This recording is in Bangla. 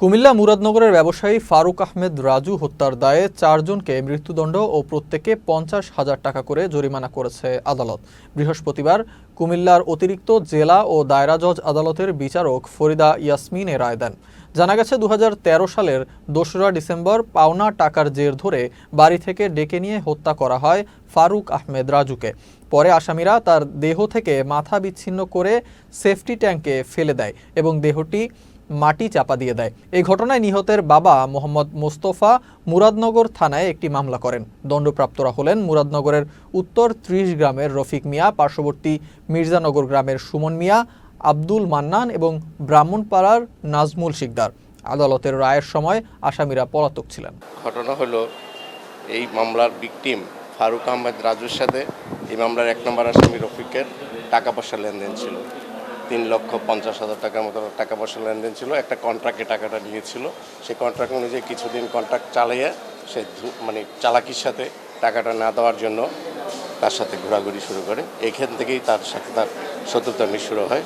কুমিল্লা মুরাদনগরের ব্যবসায়ী ফারুক আহমেদ রাজু হত্যার দায়ে চারজনকে মৃত্যুদণ্ড ও প্রত্যেকে পঞ্চাশ হাজার টাকা করে জরিমানা করেছে আদালত। বৃহস্পতিবার কুমিল্লার অতিরিক্ত জেলা ও দায়রা জজ আদালতের বিচারক ফরিদা ইয়াসমিন রায় দেন। জানা গেছে দু হাজার তেরো সালের দোসরা ডিসেম্বর পাওনা টাকার জের ধরে বাড়ি থেকে ডেকে নিয়ে হত্যা করা হয় ফারুক আহমেদ রাজুকে। পরে আসামিরা তার দেহ থেকে মাথা বিচ্ছিন্ন করে সেফটি ট্যাঙ্কে ফেলে দেয় এবং দেহটি মাটি চাপা দিয়ে দেয়। এই ঘটনায় নিহতের বাবা মোহাম্মদ মোস্তফা মুরাদনগর থানায় একটি মামলা করেন। দণ্ডপ্রাপ্তরা হলেন মুরাদনগরের উত্তর ত্রিশ গ্রামের রফিক মিয়া, পার্শ্ববর্তী মির্জানগর গ্রামের সুমন মিয়া, আব্দুল মান্নান এবং ব্রাহ্মণপাড়ার নাজমুল শিকদার। আদালতের রায়ের সময় আসামিরা পলাতক ছিলেন। ঘটনা হলো, এই মামলার ভিকটিম ফারুক আহমেদ রাজুর সাথে, এই মামলার এক নম্বর আসামি রফিকের টাকা পয়সা লেনদেন ছিল। তিন লক্ষ পঞ্চাশ হাজার টাকার মতো টাকা পয়সা লেনদেন ছিল। একটা কন্ট্রাক্টে টাকাটা নিয়েছিল। সেই কন্ট্রাক্ট অনুযায়ী কিছুদিন কন্ট্রাক্ট চালিয়ে সে মানে চালাকির সাথে টাকাটা না দেওয়ার জন্য তার সাথে ঘোরাঘুরি শুরু করে। এখান থেকেই তার সাথে তার শত্রুতা শুরু হয়।